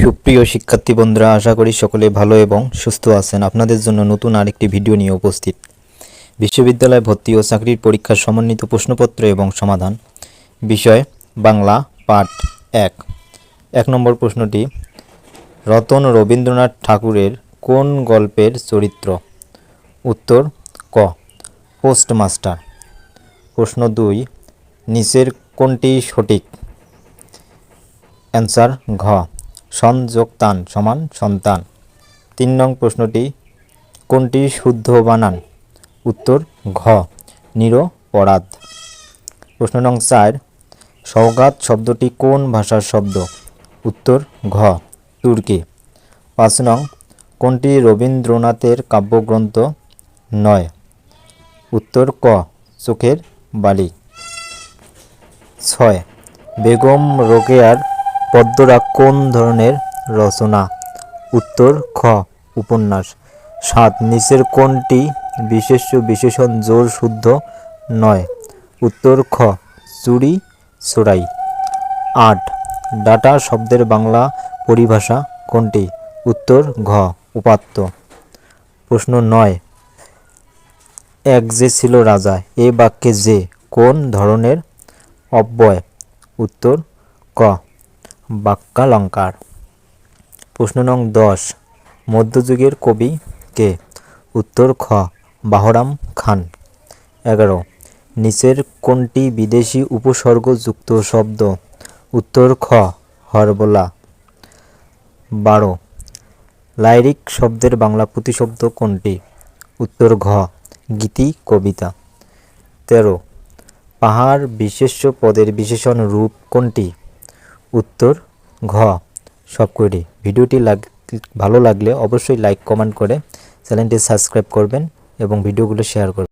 সুপ্রিয় শিক্ষার্থী বন্ধুরা, আশা করি সকলে ভালো এবং সুস্থ আছেন। আপনাদের জন্য নতুন আরেকটি ভিডিও নিয়ে উপস্থিত। বিশ্ববিদ্যালয় ভর্তি ও চাকরির পরীক্ষার সমন্বিত প্রশ্নপত্র এবং সমাধান। বিষয়, বাংলা, পাঠ এক। এক নম্বর প্রশ্নটি, রতন রবীন্দ্রনাথ ঠাকুরের কোন গল্পের চরিত্র? উত্তর, ক। পোস্টমাস্টার। প্রশ্ন দুই, নিচের কোনটি সঠিক? অ্যান্সার, ঘ। সংযোগতান সমান সন্তান। তিন নং প্রশ্নটি, কোনটি শুদ্ধ বানান? উত্তর, ঘ, নিরপরাধ। প্রশ্ন নং চার সৌগাত শব্দটি কোন ভাষার শব্দ? উত্তর, ঘ, তুর্কি। পাঁচ নং, কোনটি রবীন্দ্রনাথের কাব্যগ্রন্থ? নয়। উত্তর, ক, চোখের বালি। ছয়, বেগম রোকেয়ার পদ্মরা কোন ধরনের রচনা? উত্তর, খ, উপন্যাস। সাত, নিচের কোনটি বিশেষ বিশেষণ জোর শুদ্ধ? নয়। উত্তর, খ, চুরি, চোরাই। আট, ডাটা শব্দের বাংলা পরিভাষা কোনটি? উত্তর, ঘ, উপাত্ত। প্রশ্ন নয়। এক যে ছিল রাজা, এ বাক্যে যে কোন ধরনের অব্যয়? উত্তর, ক। বাক্যালঙ্কার প্রশ্ন নং দশ, মধ্যযুগের কবি কে? উত্তর খ, বাহরাম খান। এগারো, নিচের কোনটি বিদেশি উপসর্গযুক্ত শব্দ? উত্তর খ, হরবোলা। বারো, লাইরিক শব্দের বাংলা প্রতিশব্দ কোনটি? উত্তর ঘ, গীতি, কবিতা। তেরো, পাহাড় বিশেষ্য পদের বিশেষণ রূপ কোনটি? উত্তর ঘ। সবকটি ভিডিওটি লাগ ভালো লাগলে অবশ্যই লাইক কমেন্ট করে চ্যানেলটি সাবস্ক্রাইব করবেন এবং ভিডিওগুলো শেয়ার করবেন।